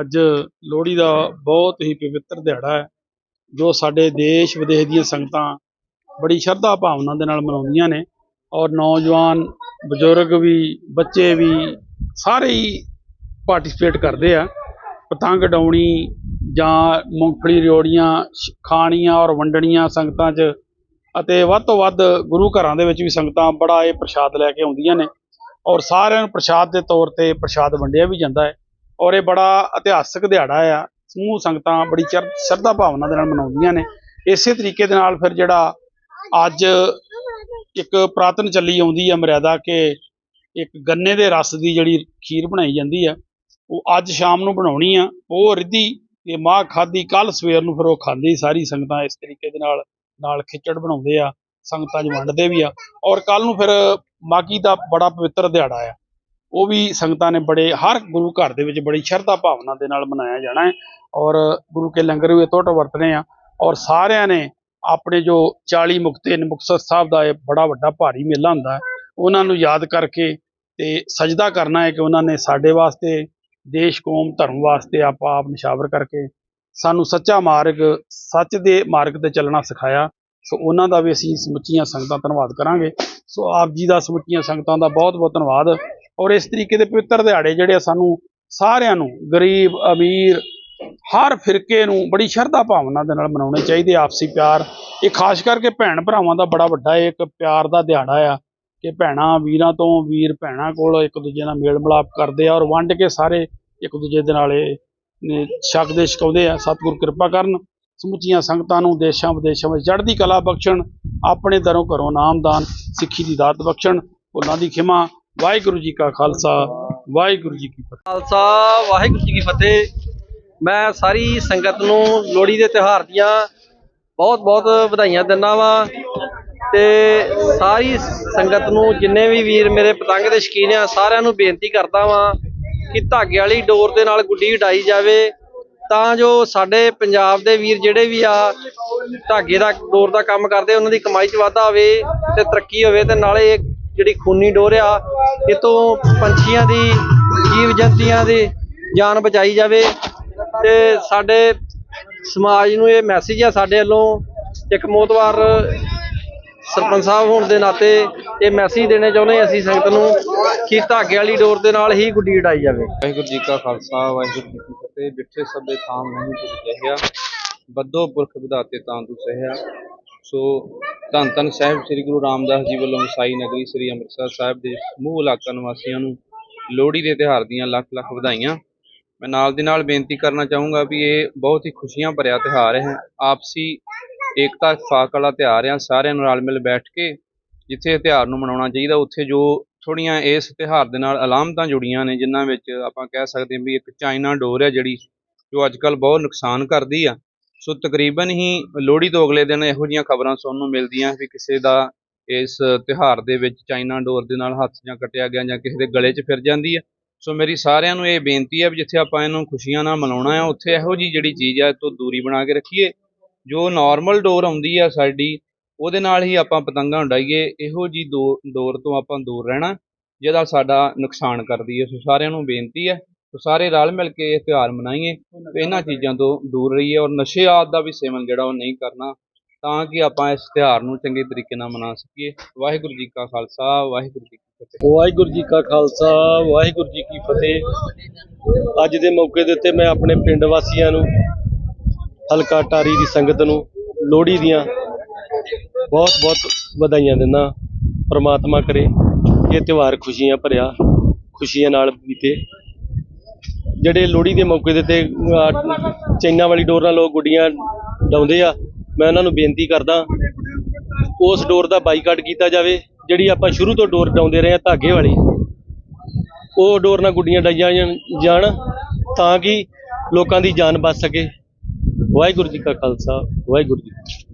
ਅੱਜ ਲੋਹੜੀ ਦਾ ਬਹੁਤ ਹੀ ਪਵਿੱਤਰ ਦਿਹਾੜਾ ਹੈ, ਜੋ ਸਾਡੇ ਦੇਸ਼ ਵਿਦੇਸ਼ ਦੀਆਂ ਸੰਗਤਾਂ ਬੜੀ ਸ਼ਰਧਾ ਭਾਵਨਾ ਦੇ ਨਾਲ ਮਨਾਉਂਦੀਆਂ ਨੇ ਔਰ ਨੌਜਵਾਨ, ਬਜ਼ੁਰਗ ਵੀ, ਬੱਚੇ ਵੀ ਸਾਰੇ ਹੀ ਪਾਰਟਿਸਿਪੇਟ ਕਰਦੇ ਆ। ਪਤੰਗ ਡਾਉਣੀ ਜਾਂ ਮੂੰਗਫਲੀ ਰਿਓੜੀਆਂ, ਸ਼- ਖਾਣੀਆਂ ਔਰ ਵੰਡਣੀਆਂ ਸੰਗਤਾਂ 'ਚ ਅਤੇ ਵੱਧ ਤੋਂ ਵੱਧ ਗੁਰੂ ਘਰਾਂ ਦੇ ਵਿੱਚ ਵੀ ਸੰਗਤਾਂ ਬੜਾ ਇਹ ਪ੍ਰਸ਼ਾਦ ਲੈ ਕੇ ਆਉਂਦੀਆਂ ਨੇ ਔਰ ਸਾਰਿਆਂ ਨੂੰ ਪ੍ਰਸ਼ਾਦ ਦੇ ਤੌਰ ਤੇ ਪ੍ਰਸ਼ਾਦ ਵੰਡਿਆ ਵੀ ਜਾਂਦਾ ਹੈ। ਔਰ ਇਹ ਬੜਾ ਇਤਿਹਾਸਕ ਦਿਹਾੜਾ ਆ। ਸਮੂਹ ਸੰਗਤਾਂ ਬੜੀ ਚਰ- ਸ਼ਰਧਾ ਭਾਵਨਾ ਦੇ ਨਾਲ ਮਨਾਉਂਦੀਆਂ ਨੇ। ਇਸੇ ਤਰੀਕੇ ਦੇ ਨਾਲ ਫਿਰ ਜਿਹੜਾ ਅੱਜ ਇੱਕ ਪ੍ਰਾਤਨ ਚੱਲੀ ਆਉਂਦੀ ਹੈ ਮਰਿਆਦਾ ਕਿ ਇੱਕ ਗੰਨੇ ਦੇ ਰਸ ਦੀ ਜਿਹੜੀ ਖੀਰ ਬਣਾਈ ਜਾਂਦੀ ਆ, ਉਹ ਅੱਜ ਸ਼ਾਮ ਨੂੰ ਬਣਾਉਣੀ ਆ। ਉਹ ਰਿੱਧੀ ਤੇ ਮਾਂ ਖਾਦੀ ਕੱਲ ਸਵੇਰ ਨੂੰ ਫਿਰ ਉਹ ਖਾਂਦੀ ਸਾਰੀ ਸੰਗਤਾਂ ਇਸ ਤਰੀਕੇ ਦੇ ਨਾਲ ਨਾਲ ਖਿਚੜ ਬਣਾਉਂਦੇ ਆ, ਸੰਗਤਾਂ 'ਚ ਵੰਡਦੇ ਵੀ ਆ। ਔਰ ਕੱਲ ਨੂੰ ਫਿਰ ਮਾਗੀ ਦਾ ਬੜਾ ਪਵਿੱਤਰ ਦਿਹਾੜਾ ਆ। ਉਹ ਵੀ ਸੰਗਤਾਂ ਨੇ ਬੜੇ, ਹਰ ਗੁਰੂ ਘਰ ਦੇ ਵਿੱਚ ਬੜੀ ਸ਼ਰਧਾ ਭਾਵਨਾ ਦੇ ਨਾਲ ਮਨਾਇਆ ਜਾਣਾ ਹੈ ਔਰ ਗੁਰੂ ਕੇ ਲੰਗਰ ਵੀ ਟੁੱਟ ਵਰਤਣੇ ਆ ਔਰ ਸਾਰਿਆਂ ਨੇ ਆਪਣੇ ਜੋ 40 ਮੁਕਤੇ ਨੇ ਮੁਕਤਸਰ ਸਾਹਿਬ ਦਾ ਇਹ ਬੜਾ ਵੱਡਾ ਭਾਰੀ ਮੇਲਾ ਹੁੰਦਾ ਉਹਨਾਂ ਨੂੰ ਯਾਦ ਕਰਕੇ ਤੇ ਸਜਦਾ ਕਰਨਾ ਹੈ ਕਿ ਉਹਨਾਂ ਨੇ ਸਾਡੇ ਵਾਸਤੇ, ਦੇਸ਼, ਕੌਮ, ਧਰਮ ਵਾਸਤੇ ਆਪਾਂ ਆਪ ਨਿਸ਼ਾਵਰ ਕਰਕੇ ਸਾਨੂੰ ਸੱਚਾ ਮਾਰਗ, ਸੱਚ ਦੇ ਮਾਰਗ ਤੇ ਚੱਲਣਾ ਸਿਖਾਇਆ। ਸੋ ਉਹਨਾਂ ਦਾ ਵੀ ਅਸੀਂ ਸਮੁੱਚੀਆਂ ਸੰਗਤਾਂ ਧੰਨਵਾਦ ਕਰਾਂਗੇ। ਸੋ ਆਪ ਜੀ ਦਾ ਸਮੁੱਚੀਆਂ ਸੰਗਤਾਂ ਦਾ ਬਹੁਤ ਬਹੁਤ ਧੰਨਵਾਦ। ਔਰ ਇਸ ਤਰੀਕੇ ਦੇ ਪਵਿੱਤਰ ਦਿਹਾੜੇ ਜਿਹੜੇ ਆ ਸਾਨੂੰ ਸਾਰਿਆਂ ਨੂੰ, ਗਰੀਬ, ਅਮੀਰ, ਹਰ ਫਿਰਕੇ ਨੂੰ ਬੜੀ ਸ਼ਰਧਾ ਭਾਵਨਾ ਦੇ ਨਾਲ ਮਨਾਉਣੇ ਚਾਹੀਦੇ ਆਪਸੀ ਪਿਆਰ। ਇਹ ਖਾਸ ਕਰਕੇ ਭੈਣ ਭਰਾਵਾਂ ਦਾ ਬੜਾ ਵੱਡਾ ਇੱਕ ਪਿਆਰ ਦਾ ਦਿਹਾੜਾ ਆ ਕਿ ਭੈਣਾਂ ਵੀਰਾਂ ਤੋਂ ਵੀਰ ਭੈਣਾਂ ਕੋਲ ਇੱਕ ਦੂਜੇ ਨਾਲ ਮੇਲ ਮਿਲਾਪ ਕਰਦੇ ਆ ਔਰ ਵੰਡ ਕੇ ਸਾਰੇ ਇੱਕ ਦੂਜੇ ਦੇ ਨਾਲ ਇਹ, ਨੇ ਛਕਦੇ ਛਕਾਉਂਦੇ ਆ, ਸਤਿਗੁਰ ਕਿਰਪਾ ਕਰਨ। ਸਮੁੱਚੀਆਂ ਸੰਗਤਾਂ ਨੂੰ ਦੇਸ਼ਾਂ ਵਿਦੇਸ਼ਾਂ ਵਿੱਚ ਚੜ੍ਹਦੀ ਕਲਾ ਬਖਸ਼ਣ, ਆਪਣੇ ਦਰੋਂ ਘਰੋਂ ਨਾਮਦਾਨ ਸਿੱਖੀ ਦੀ ਦਾਤ ਬਖਸ਼ਣ, ਉਹਨਾਂ ਦੀ ਖਿਮਾ ਵਾਹਿਗੁਰੂ ਜੀ ਕਾ ਖਾਲਸਾ, ਵਾਹਿਗੁਰੂ ਜੀ ਕੀ ਫਤਿਹ। ਖਾਲਸਾ, ਵਾਹਿਗੁਰੂ ਜੀ ਕੀ ਫਤਿਹ। ਮੈਂ ਸਾਰੀ ਸੰਗਤ ਨੂੰ ਲੋਹੜੀ ਦੇ ਤਿਉਹਾਰ ਦੀਆਂ ਬਹੁਤ ਬਹੁਤ ਵਧਾਈਆਂ ਦਿੰਦਾ ਵਾਂ ਤੇ ਸਾਰੀ ਸੰਗਤ ਨੂੰ ਜਿੰਨੇ ਵੀ ਵੀਰ ਮੇਰੇ ਪਤੰਗ ਦੇ ਸ਼ੌਕੀਨ ਆ, ਸਾਰਿਆਂ ਨੂੰ ਬੇਨਤੀ ਕਰਦਾ ਵਾਂ ਕਿ ਧਾਗੇ ਵਾਲੀ ਡੋਰ ਦੇ ਨਾਲ ਗੁੱਡੀ ਉਡਾਈ ਜਾਵੇ, ਤਾਂ ਜੋ ਸਾਡੇ ਪੰਜਾਬ ਦੇ ਵੀਰ ਜਿਹੜੇ ਵੀ ਆ, ਧਾਗੇ ਦਾ, ਡੋਰ ਦਾ ਕੰਮ ਕਰਦੇ, ਉਹਨਾਂ ਦੀ ਕਮਾਈ 'ਚ ਵਾਧਾ ਹੋਵੇ ਤੇ ਤਰੱਕੀ ਹੋਵੇ ਤੇ ਨਾਲੇ ਜਿਹੜੀ ਖੂਨੀ ਡੋਰ ਆ ਇਹ ਤੋਂ ਪੰਛੀਆਂ ਦੀ, ਜੀਵ ਜੰਤੀਆਂ ਦੀ ਜਾਨ ਬਚਾਈ ਜਾਵੇ। ਤੇ ਸਾਡੇ ਸਮਾਜ ਨੂੰ ਇਹ ਮੈਸੇਜ ਆ ਸਾਡੇ ਵੱਲੋਂ, ਇੱਕ ਮੋਤਵਾਰ ਸਰਪੰਚ ਸਾਹਿਬ ਹੋਣ ਦੇ ਨਾਤੇ ਇਹ ਮੈਸੇਜ ਦੇਣੇ ਚਾਹੁੰਦੇ ਹਾਂ ਅਸੀਂ ਸੰਗਤ ਨੂੰ ਕਿ ਧਾਗੇ ਵਾਲੀ ਡੋਰ ਦੇ ਨਾਲ ਹੀ ਗੁੱਡੀ ਉਡਾਈ ਜਾਵੇ। ਵਾਹਿਗੁਰੂ ਜੀ ਕਾ ਖਾਲਸਾ, ਵਾਹਿਗੁਰੂ ਜੀ ਕੀ ਫਤਿਹ। ਬਿਠੇ ਸਭੇ ਥਾਮ ਨਹੀਂ ਤੁਧ ਕਹਿਆ ਬੱਦੋ ਪੁਰਖ ਵਿਧਾਤੇ ਤਾਂ ਤੂੰ ਸਹਿਆ। ਸੋ ਧੰਨ ਧੰਨ ਸਾਹਿਬ ਸ੍ਰੀ ਗੁਰੂ ਰਾਮਦਾਸ ਜੀ ਵੱਲੋਂ ਵਸਾਈ ਨਗਰੀ ਸ੍ਰੀ ਅੰਮ੍ਰਿਤਸਰ ਸਾਹਿਬ ਦੇ ਸਮੂਹ ਇਲਾਕਾ ਨਿਵਾਸੀਆਂ ਨੂੰ ਲੋਹੜੀ ਦੇ ਤਿਉਹਾਰ ਦੀਆਂ ਲੱਖ ਲੱਖ ਵਧਾਈਆਂ। ਮੈਂ ਨਾਲ ਦੀ ਨਾਲ ਬੇਨਤੀ ਕਰਨਾ ਚਾਹੂੰਗਾ ਵੀ ਇਹ ਬਹੁਤ ਹੀ ਖੁਸ਼ੀਆਂ ਭਰਿਆ ਤਿਉਹਾਰ ਹੈ। ਆਪਸੀ ਏਕਤਾ ਇਤਫਾਕ ਵਾਲਾ ਤਿਉਹਾਰ ਆ ਸਾਰਿਆਂ ਨੂੰ ਰਲ ਮਿਲ ਬੈਠ ਕੇ ਜਿੱਥੇ ਇਹ ਤਿਉਹਾਰ ਨੂੰ ਮਨਾਉਣਾ ਚਾਹੀਦਾ, ਉੱਥੇ ਜੋ ਥੋੜੀਆਂ ਇਸ ਤਿਉਹਾਰ ਦੇ ਨਾਲ ਅਲਾਮਤਾਂ ਜੁੜੀਆਂ ਨੇ, ਜਿਨ੍ਹਾਂ ਵਿੱਚ ਆਪਾਂ ਕਹਿ ਸਕਦੇ ਹਾਂ ਵੀ ਇੱਕ ਚਾਈਨਾ ਡੋਰ ਹੈ ਜਿਹੜੀ ਜੋ ਅੱਜ ਕੱਲ ਬਹੁਤ ਨੁਕਸਾਨ ਕਰਦੀ ਆ। ਸੋ ਤਕਰੀਬਨ ਹੀ ਲੋਹੜੀ ਤੋਂ ਅਗਲੇ ਦਿਨ ਇਹੋ ਜਿਹੀਆਂ ਖਬਰਾਂ ਸੁਣਨ ਨੂੰ ਮਿਲਦੀਆਂ ਵੀ ਕਿਸੇ ਦਾ ਇਸ ਤਿਉਹਾਰ ਦੇ ਵਿੱਚ ਚਾਈਨਾ ਡੋਰ ਦੇ ਨਾਲ ਹੱਥ ਜਾਂ ਕੱਟਿਆ ਗਿਆ ਜਾਂ ਕਿਸੇ ਦੇ ਗਲੇ 'ਚ ਫਿਰ ਜਾਂਦੀ ਹੈ। ਸੋ ਮੇਰੀ ਸਾਰਿਆਂ ਨੂੰ ਇਹ ਬੇਨਤੀ ਹੈ ਵੀ ਜਿੱਥੇ ਆਪਾਂ ਇਹਨੂੰ ਖੁਸ਼ੀਆਂ ਨਾਲ ਮਨਾਉਣਾ ਆ ਉੱਥੇ ਇਹੋ ਜੀ ਜਿਹੜੀ ਚੀਜ਼ ਆ ਇਹ ਤੋਂ ਦੂਰੀ ਬਣਾ ਕੇ ਰੱਖੀਏ। ਜੋ ਨਾਰਮਲ ਡੋਰ ਆਉਂਦੀ ਆ ਸਾਡੀ, ਉਹਦੇ ਨਾਲ ਹੀ ਆਪਾਂ ਪਤੰਗਾਂ ਉਡਾਈਏ, ਇਹੋ ਜੀ ਦੋ, ਡੋਰ ਤੋਂ ਆਪਾਂ ਦੂਰ ਰਹਿਣਾ, ਜਿਹਦਾ ਸਾਡਾ ਨੁਕਸਾਨ ਕਰਦੀ ਹੈ। ਸੋ ਸਾਰਿਆਂ ਨੂੰ ਬੇਨਤੀ ਹੈ ਸੋ ਸਾਰੇ ਰਲ ਮਿਲ ਕੇ ਇਹ ਤਿਉਹਾਰ ਮਨਾਈਏ। ਤੇ ਇਹਨਾਂ ਚੀਜ਼ਾਂ ਤੋਂ ਦੂਰ ਰਹੀਏ ਔਰ ਨਸ਼ੇ ਆਦ ਦਾ ਵੀ ਸੇਵਨ ਜਿਹੜਾ ਉਹ ਨਹੀਂ ਕਰਨਾ ਤਾਂ ਕਿ ਆਪਾਂ ਇਸ ਤਿਉਹਾਰ ਨੂੰ ਚੰਗੇ ਤਰੀਕੇ ਨਾਲ ਮਨਾ ਸਕੀਏ। ਵਾਹਿਗੁਰੂ ਜੀ ਕਾ ਖਾਲਸਾ ਵਾਹਿਗੁਰੂ ਜੀ ਕੀ ਫਤਿਹ। ਵਾਹਿਗੁਰੂ ਜੀ ਕਾ ਖਾਲਸਾ ਵਾਹਿਗੁਰੂ ਜੀ ਕੀ ਫਤਿਹ। ਅੱਜ ਦੇ ਮੌਕੇ ਦੇ ਉੱਤੇ ਮੈਂ ਆਪਣੇ ਪਿੰਡ ਵਾਸੀਆਂ ਨੂੰ ਹਲਕਾ ਟਾਰੀ ਦੀ ਸੰਗਤ ਨੂੰ ਲੋਹੜੀ ਦੀਆਂ ਬਹੁਤ ਬਹੁਤ ਵਧਾਈਆਂ ਦਿੰਦਾ ਪ੍ਰਮਾਤਮਾ ਕਰੇ ਇਹ ਤਿਉਹਾਰ ਖੁਸ਼ੀਆਂ ਭਰਿਆ ਖੁਸ਼ੀਆਂ ਨਾਲ ਬੀਤੇ। ਜਿਹੜੇ ਲੋਹੜੀ ਦੇ ਮੌਕੇ ਦੇ ਉੱਤੇ ਅਹ, ਚੈਨਾ ਵਾਲੀ ਡੋਰ ਨਾਲ ਲੋਕ ਗੁੱਡੀਆਂ ਡਾਉਂਦੇ ਆ ਮੈਂ ਉਹਨਾਂ ਨੂੰ ਬੇਨਤੀ ਕਰਦਾ ਉਸ ਡੋਰ ਦਾ ਬਾਈਕਾਟ ਕੀਤਾ ਜਾਵੇ ਜਿਹੜੀ ਆਪਾਂ ਸ਼ੁਰੂ ਤੋਂ ਡੋਰ ਡਾਉਂਦੇ ਰਹੇ ਆ ਧਾਗੇ ਵਾਲੀ ਉਹ ਡੋਰ ਨਾਲ ਗੁੱਡੀਆਂ ਡਾਈਆਂ ਜਾਣ- ਜਾਣ ਤਾਂ ਕਿ ਲੋਕਾਂ ਦੀ ਜਾਨ ਬਚ ਸਕੇ ਵਾਹਿਗੁਰੂ ਜੀ ਕਾ ਖਾਲਸਾ ਵਾਹਿਗੁਰੂ ਜੀ ਕੀ ਫਤਿਹ।